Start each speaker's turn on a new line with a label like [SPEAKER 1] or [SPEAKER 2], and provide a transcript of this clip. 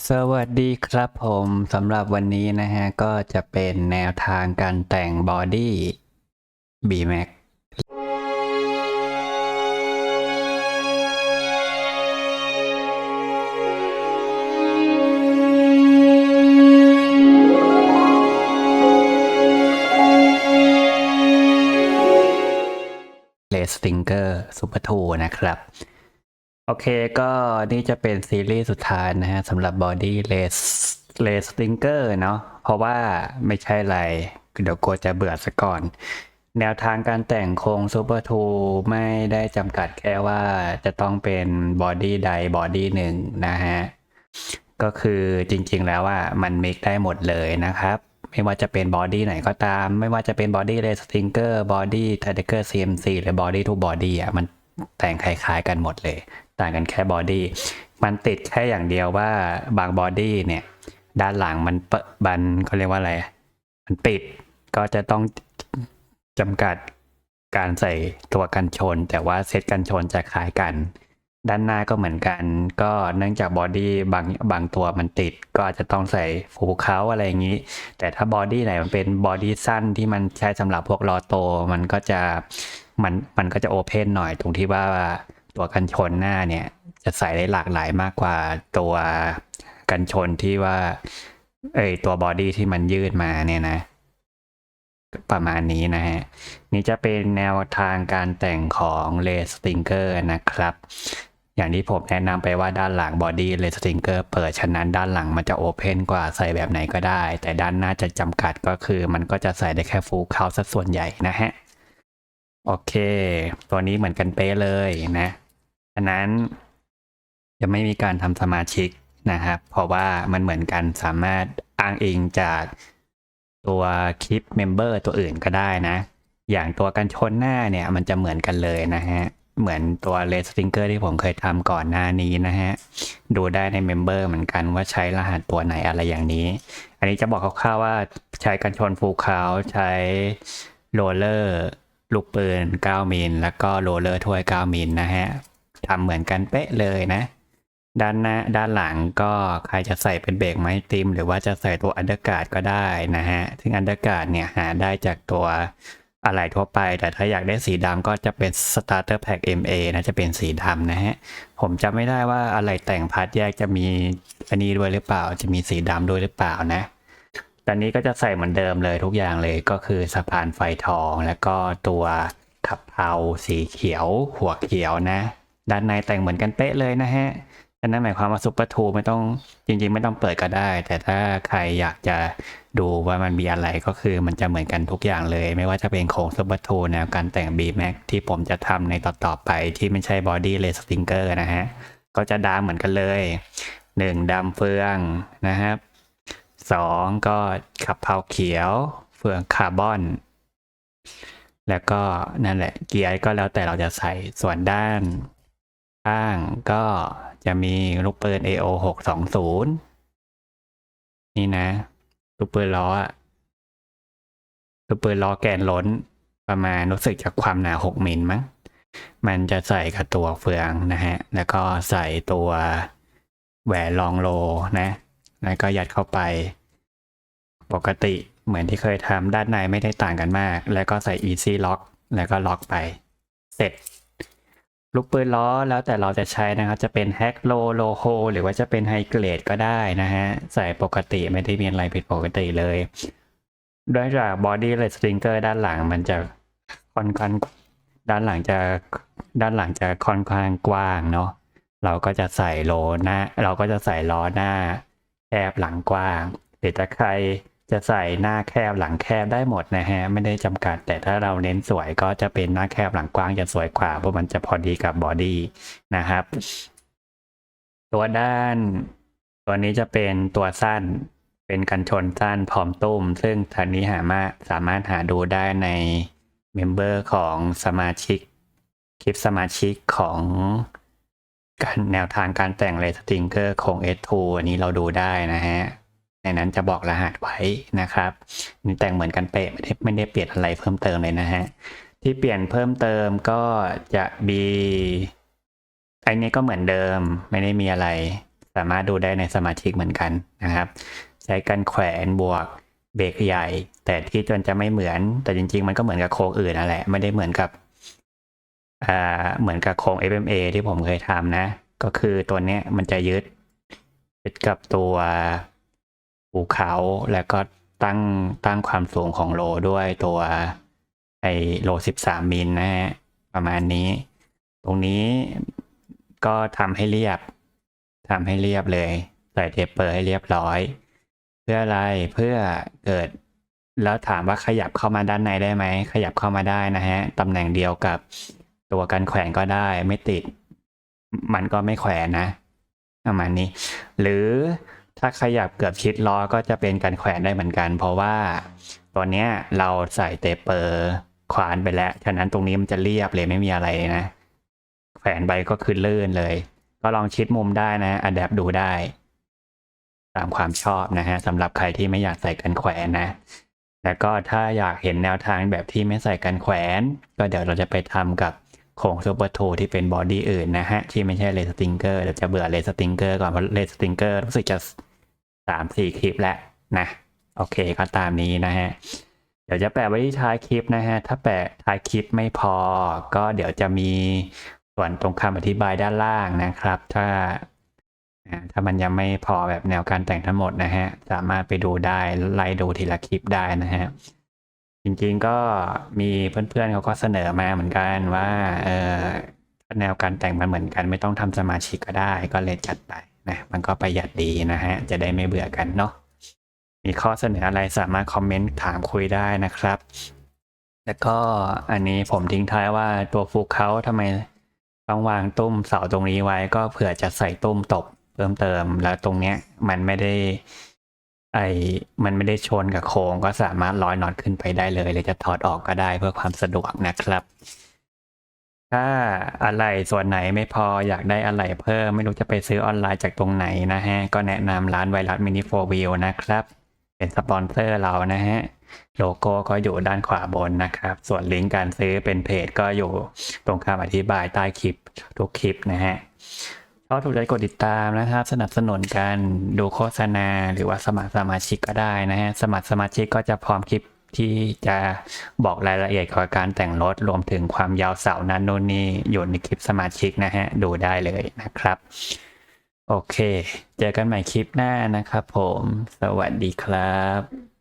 [SPEAKER 1] สวัสดีครับผมสำหรับวันนี้นะฮะ ก็จะเป็นแนวทางการแต่งบอดี้ B-Max เลสติงเกอร์ซูเปอร์ทูนะครับ โอเคก็นี่จะเป็นซีรีส์สุดท้ายนะฮะสำหรับ Body Race Race Stinker เนาะเพราะว่าไม่ใช่อะไร เดี๋ยวกลัวจะเบื่อซะก่อน แนวทางการแต่งโครง Super 2ไม่ได้จำกัดแค่ว่าจะต้องเป็นบอดี้ใดบอดี้หนึ่งนะฮะ ก็คือจริงๆแล้วว่ามันมิกได้หมดเลยนะครับ ไม่ว่าจะเป็นบอดี้ไหนก็ตาม ไม่ว่าจะเป็นบอดี้เรสติงเกอร์บอดี้ไทเกอร์ซีเอ็มซีหรือบอดี้ทุกบอดี้อะมันแต่งคล้ายๆกันหมดเลย ต่างกันแค่บอดี้มันติดแค่อย่างเดียวว่าบางบอดี้เนี่ย ด้านหลังมันเปะบันเขาเรียกว่าอะไร มันปิดก็จะต้องจำกัดการใส่ตัวกันชน แต่ว่าเซตกันชนจะคล้ายกัน ด้านหน้าก็เหมือนกัน ก็เนื่องจากบอดี้บางบางตัวมันติด ก็อาจจะต้องใส่ฟูเขาอะไรอย่างนี้ แต่ถ้าบอดี้ไหนมันเป็นบอดี้สั้นที่มันใช้สำหรับพวกลอโต มันก็จะมันมันก็จะโอเพนหน่อยตรงที่ว่า ตัวกันชนหน้าเนี่ย จะใส่ได้หลากหลายมากกว่าตัวกันชนที่ว่า เอ้ยตัวบอดี้ที่มันยืดมาเนี่ยนะ ประมาณนี้นะฮะ นี่จะเป็นแนวทางการแต่งของเลสติงเกอร์นะครับ อย่างที่ผมแนะนำไปว่าด้านหลังบอดี้เลสติงเกอร์เปิดฉะนั้นด้านหลังมันจะโอเพนกว่าใส่แบบไหนก็ได้ แต่ด้านหน้าจะจำกัดก็คือ มันก็จะใส่ได้แค่ฟูลเขาสัดส่วนใหญ่นะฮะโอเค ตัวนี้เหมือนกันเป๊ะเลยนะ ฉะนั้นจะไม่มีการทำสมาชิกนะครับ เพราะว่ามันเหมือนกันสามารถอ้างอิงจากตัวคลิปเมมเบอร์ตัวอื่นก็ได้นะ อย่างตัวกันชนหน้าเนี่ย มันจะเหมือนกันเลยนะฮะ เหมือนตัวเลสติงเกอร์ที่ผมเคยทำก่อนหน้านี้นะฮะ ดูได้ในเมมเบอร์เหมือนกันว่าใช้รหัสตัวไหนอะไรอย่างนี้ อันนี้จะบอกคร่าวๆว่าใช้กันชนฟูลคาวใช้โรลเลอร์ลูกปืน 9มิลแล้วก็โรลเลอร์ถ้วย 9มิลนะฮะ ทำเหมือนกันเป๊ะเลยนะ ด้านหน้าด้านหลังก็ใครจะใส่เป็นเบรกไม้ติม หรือว่าจะใส่ตัวอันเดอร์การ์ดก็ได้นะฮะ ซึ่งอันเดอร์การ์ดเนี่ยหาได้จากตัวอะไรทั่วไป แต่ถ้าอยากได้สีดำก็จะเป็น Starter Pack MA นะจะเป็นสีดำนะฮะ ผมจำไม่ได้ว่าอะไรแต่งพาร์ทแยกจะมีอันนี้ด้วยหรือเปล่า จะมีสีดำด้วยหรือเปล่านะตอนนี้ก็จะใส่เหมือนเดิมเลยทุกอย่างเลยก็คือสะพานไฟทองแล้วก็ตัวขับเพลาสีเขียวหัวเขียวนะ ด้านในแต่งเหมือนกันเป๊ะเลยนะฮะฉะนั้นหมายความว่าซุปเปอร์ทูไม่ต้องจริง ๆ ไม่ต้องเปิดก็ได้ แต่ถ้าใครอยากจะดูว่ามันมีอะไรก็คือมันจะเหมือนกันทุกอย่างเลย ไม่ว่าจะเป็นโครงซุปเปอร์ทูแนวการแต่ง B Max ที่ผมจะทำในต่อๆไปที่ไม่ใช่บอดี้เลสติงเกอร์นะฮะ ก็จะดำเหมือนกันเลยหนึ่งดำเฟืองนะครับสองก็ขับเพลาเขียว เฟืองคาร์บอน แล้วก็นั่นแหละเกียร์ก็แล้วแต่เราจะใส่ส่วนด้าน ข้างก็จะมีลูกปืน AO หกสองศูนย์นี่นะ ลูกปืนล้อลูกปืนล้อแกนล้นประมาณรู้สึกจากความหนาหกมิลมั้งมันจะใส่กับตัวเฟืองนะฮะ แล้วก็ใส่ตัวแหวนลองโลนะ แล้วก็ยัดเข้าไป ปกติเหมือนที่เคยทำด้านในไม่ได้ต่างกันมาก แล้วก็ใส่ easy lock แล้วก็ล็อกไป เสร็จ ลูกปืนล้อแล้วแต่เราจะใช้นะครับ จะเป็นแฮกโลโลโฮหรือว่าจะเป็นไฮเกรดก็ได้นะฮะ ใส่ปกติไม่ได้มีอะไรผิดปกติเลยด้วยจากบอดี้เลสติงเกอร์ด้านหลังมันจะค่อนข้างด้านหลังจะด้านหลังจะค่อนข้างกว้างเนาะเราก็จะใส่โลหน้า เราก็จะใส่ล้อหน้าแคบหลังกว้างหรือถ้าใคร จะใส่หน้าแคบหลังแคบได้หมดนะฮะ ไม่ได้จำกัด แต่ถ้าเราเน้นสวยก็จะเป็นหน้าแคบหลังกว้างจะสวยกว่าเพราะมันจะพอดีกับบอดี้นะครับ ตัวด้าน ตัวนี้จะเป็นตัวสั้น เป็นกันชนสั้นพร้อมตุ้ม ซึ่งทันนี้หามาสามารถหาดูได้ในเมมเบอร์ของสมาชิก คลิปสมาชิกของการแนวทางการแต่งเลสติงเกอร์ของ S2 อันนี้เราดูได้นะฮะ ในนั้นจะบอกรหัสไว้นะครับนี่แต่งเหมือนกันเป๊ะไม่ได้ไม่ได้เปลี่ยนอะไรเพิ่มเติมเลยนะฮะที่เปลี่ยนเพิ่มเติมก็จะมีไอ้นี้ก็เหมือนเดิมไม่ได้มีอะไร สามารถดูได้ในสมาชิกเหมือนกันนะครับ ใช้กันแขวนบวกเบรกใหญ่ แต่ที่มันจะไม่เหมือน แต่จริง ๆ มันก็เหมือนกับโค้งอื่นนั่นแหละไม่ได้เหมือนกับอ่าเหมือนกับโค้ง FMA ที่ผมเคยทำนะ ก็คือตัวเนี้ยมันจะยึดยึดกับตัว ภูเขาแล้วก็ตั้งตั้งความสูงของโลด้วยตัวไอโลสิบสามมิลนะฮะประมาณนี้ ตรงนี้ก็ทำให้เรียบทำให้เรียบเลย ใส่เทปเปอร์ให้เรียบร้อย เพื่ออะไรเพื่อเกิด แล้วถามว่าขยับเข้ามาด้านในได้ไหม ขยับเข้ามาได้นะฮะตำแหน่งเดียวกับตัวกันแขวนก็ได้ไม่ติด มันก็ไม่แขวนนะประมาณนี้ หรือ ถ้าขยับเกือบชิดล้อก็จะเป็นการแขวนได้เหมือนกัน เพราะว่าตัวเนี้เราใส่เตเปอร์ขวานไปแล้ว ฉะนั้นตรงนี้มันจะเรียบเลยไม่มีอะไรนะ แขวนไปก็คือลื่นเลย ก็ลองชิดมุมได้นะอัดแอปดูได้ ตามความชอบนะฮะสำหรับใครที่ไม่อยากใส่กันแขวนนะ แล้วก็ถ้าอยากเห็นแนวทางแบบที่ไม่ใส่กันแขวน ก็เดี๋ยวเราจะไปทำกับโครงซูเปอร์ทูที่เป็นบอดี้อื่นนะฮะ ที่ไม่ใช่เลสติงเกอร์เดี๋ยวจะเบื่อเลสติงเกอร์ก่อนเพราะเลสติงเกอร์รู้สึกจะ สามสี่คลิปแล้วนะ โอเคก็ตามนี้นะฮะ เดี๋ยวจะแปะไว้ที่ท้ายคลิปนะฮะ ถ้าแปะท้ายคลิปไม่พอ ก็เดี๋ยวจะมีส่วนตรงคำอธิบายด้านล่างนะครับ ถ้าถ้ามันยังไม่พอแบบแนวการแต่งทั้งหมดนะฮะ สามารถไปดูได้ไล่ดูทีละคลิปได้นะฮะ จริงๆก็มีเพื่อนๆเขาก็เสนอมาเหมือนกันว่า เออแนวการแต่งมันเหมือนกันไม่ต้องทำสมาชิกก็ได้ก็เลยจัดไป นะมันก็ประหยัดดีนะฮะ จะได้ไม่เบื่อกันเนาะมีข้อเสนออะไรสามารถคอมเมนต์ถามคุยได้นะครับ แล้วก็อันนี้ผมทิ้งท้ายว่าตัวฟูเขาทำไมต้องวางตุ้มเสาตรงนี้ไว้ก็เผื่อจะใส่ตุ้มตบเพิ่มเติมแล้วตรงเนี้ยมันไม่ได้ ไอมันไม่ได้ชนกับโครงก็สามารถร้อยน็อตขึ้นไปได้เลยหรือจะถอดออกก็ได้เพื่อความสะดวกนะครับ ถ้าอะไรส่วนไหนไม่พออยากได้อะไรเพิ่ม ไม่รู้จะไปซื้อออนไลน์จากตรงไหนนะฮะ ก็แนะนำร้านไวรัสมินิโฟวิวนะครับ เป็นสปอนเซอร์เรานะฮะ โลโก้ก็อยู่ด้านขวาบนนะครับ ส่วนลิงก์การซื้อเป็นเพจก็อยู่ตรงคำอธิบายใต้คลิปทุกคลิปนะฮะก็ถูกใจกดติดตามนะครับ สนับสนุนกันดูโฆษณาหรือว่าสมัครสมาชิกก็ได้นะฮะสมัครสมาชิกก็จะพร้อมคลิป ที่จะบอกรายละเอียดของการแต่งรถรวมถึงความยาวเสานั้นโน่นนี่อยู่ในคลิปสมาชิกนะฮะ ดูได้เลยนะครับ โอเค เจอกันใหม่คลิปหน้านะครับผม สวัสดีครับ